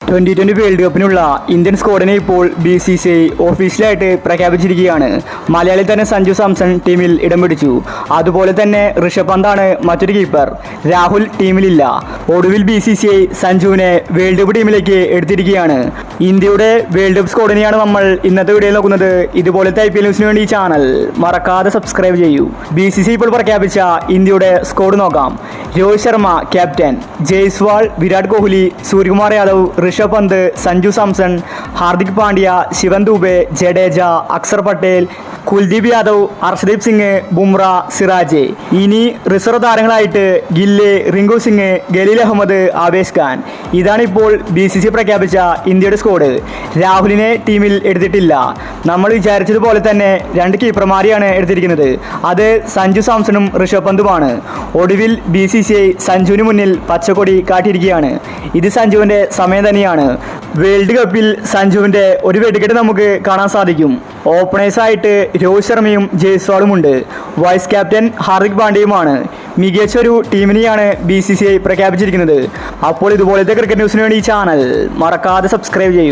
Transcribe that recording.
Twenty twenty world കപ്പിനുള്ള Indian സ്ക്വാഡിനെ ഇപ്പോൾ ബി സി സി ഐ ഓഫീഷ്യലായിട്ട് പ്രഖ്യാപിച്ചിരിക്കുകയാണ്. മലയാളി തന്നെ സഞ്ജു സാംസൺ ടീമിൽ ഇടം പിടിച്ചു. അതുപോലെ തന്നെ ഋഷഭ് പന്താണ് മറ്റൊരു കീപ്പർ രാഹുൽ ടീമിലില്ല ഒടുവിൽ ബി സി സി ഐ സഞ്ജുവിനെ വേൾഡ് കപ്പ് ടീമിലേക്ക് എടുത്തിരിക്കുകയാണ്. ഇന്ത്യയുടെ വേൾഡ് കപ്പ് സ്ക്വാഡിനെയാണ് നമ്മൾ ഇന്നത്തെ വീഡിയോയിൽ നോക്കുന്നത്. ഇതുപോലത്തെ ഐ പി എൽ ന്യൂസിന് വേണ്ടി ചാനൽ മറക്കാതെ സബ്സ്ക്രൈബ് ചെയ്യൂ. ബി സി സി ഇപ്പോൾ പ്രഖ്യാപിച്ച ഇന്ത്യയുടെ സ്ക്വാഡ് നോക്കാം. രോഹിത് ശർമ്മ ക്യാപ്റ്റൻ. ജയ്സ്വാൾ വിരാട് കോഹ്ലി സൂര്യകുമാർ യാദവ് ഋഷഭ് പന്ത് സഞ്ജു സാംസൺ ഹാർദിക് പാണ്ഡ്യ ശിവൻ ദുബെ ജഡേജ അക്സർ പട്ടേൽ കുൽദീപ് യാദവ് ഹർഷദീപ് സിംഗ് ബുംറ സിറാജ്. ഇനി റിസർവ് താരങ്ങളായിട്ട് ഗില്ല് റിങ്കു സിംഗ് ഗലീൽ അഹമ്മദ് ആവേശ് ഖാൻ. ഇതാണിപ്പോൾ ബി സി സി പ്രഖ്യാപിച്ച ഇന്ത്യയുടെ സ്കോഡ് രാഹുലിനെ ടീമിൽ എടുത്തിട്ടില്ല. നമ്മൾ വിചാരിച്ചതുപോലെ തന്നെ രണ്ട് കീപ്പർമാരെയാണ് എടുത്തിരിക്കുന്നത്. അത് സഞ്ജു സാംസണും ഋഷഭ് പന്തുമാണ്. ഒടുവിൽ ബി സി സി ഐ സഞ്ജുവിന് മുന്നിൽ പച്ചക്കൊടി കാട്ടിയിരിക്കുകയാണ്. ഇത് സഞ്ജുവിന്റെ സമയം തന്നെയാണ്. വേൾഡ് കപ്പിൽ സഞ്ജുവിന്റെ ഒരു വെടിക്കെട്ട് നമുക്ക് കാണാൻ സാധിക്കും. ഓപ്പണേഴ്സായിട്ട് രോഹിത് ശർമ്മയും ജയ്സ്വാളും ഉണ്ട് വൈസ് ക്യാപ്റ്റൻ ഹാർദിക് പാണ്ഡ്യയുമാണ്. മികച്ചൊരു ടീമിനെയാണ് ബി സി സി ഐ പ്രഖ്യാപിച്ചിരിക്കുന്നത്. അപ്പോൾ ഇതുപോലത്തെ ക്രിക്കറ്റ് ന്യൂസിന് വേണ്ടി ഈ ചാനൽ മറക്കാതെ സബ്സ്ക്രൈബ് ചെയ്യൂ.